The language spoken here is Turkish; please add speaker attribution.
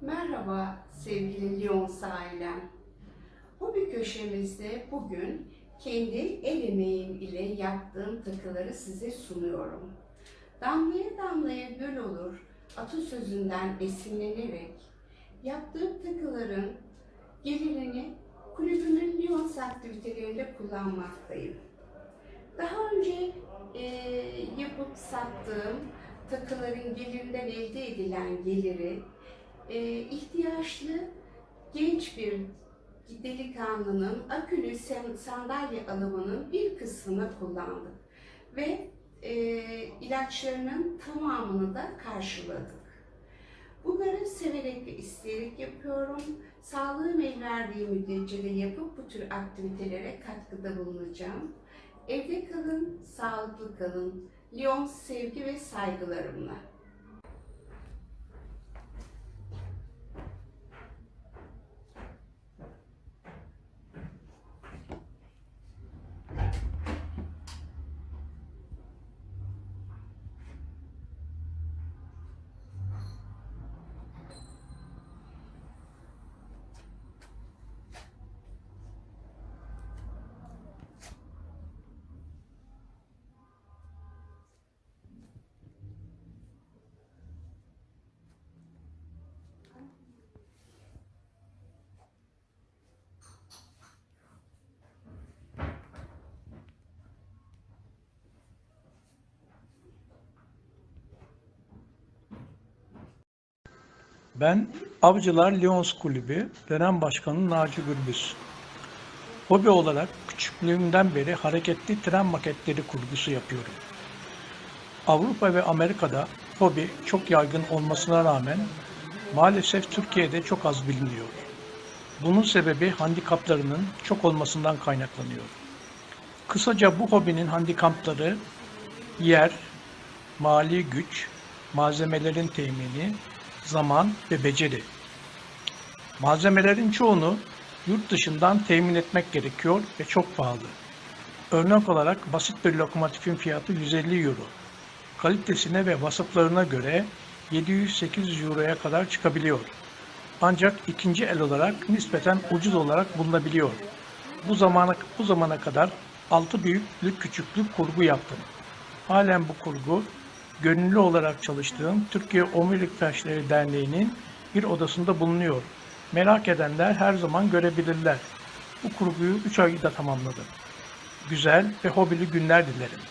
Speaker 1: Merhaba sevgili Lyons ailem. Hobi köşemizde bugün kendi el emeğim ile yaptığım takıları size sunuyorum. Damlaya damlaya göl olur atasözünden esinlenerek yaptığım takıların gelirini kulübümün Lyons aktivitelerinde kullanmaktayım. Daha önce eee, yapıp sattığım takıların gelirinden elde edilen geliri e, ihtiyaçlı genç bir delikanlının akülü sandalye alımının bir kısmını kullandık ve e, ilaçlarının tamamını da karşıladık. Bunları severek ve isteyerek yapıyorum. Sağlığım el verdiği müddetçe de yapıp bu tür aktivitelere katkıda bulunacağım. Evde kalın, sağlıklı kalın. Lyon sevgi ve saygılarımla.
Speaker 2: Ben Avcılar Lions Kulübü dönem başkanı Naci Gürbüz. Hobi olarak küçüklüğümden beri hareketli tren maketleri kurgusu yapıyorum. Avrupa ve Amerika'da hobi çok yaygın olmasına rağmen maalesef Türkiye'de çok az biliniyor. Bunun sebebi handikaplarının çok olmasından kaynaklanıyor. Kısaca bu hobinin handikapları yer, mali güç, malzemelerin temini, zaman ve beceri. Malzemelerin çoğunu yurt dışından temin etmek gerekiyor ve çok pahalı. Örnek olarak basit bir lokomotifin fiyatı 150 euro. Kalitesine ve vasıflarına göre 700-800 euroya kadar çıkabiliyor. Ancak ikinci el olarak nispeten ucuz olarak bulunabiliyor. Bu zamana bu zamana kadar 6 büyüklük küçüklük kurgu yaptım. Halen bu kurgu gönüllü olarak çalıştığım Türkiye Omurilik Felçleri Derneği'nin bir odasında bulunuyor. Merak edenler her zaman görebilirler. Bu kurguyu 3 ayda tamamladım. Güzel ve hobili günler dilerim.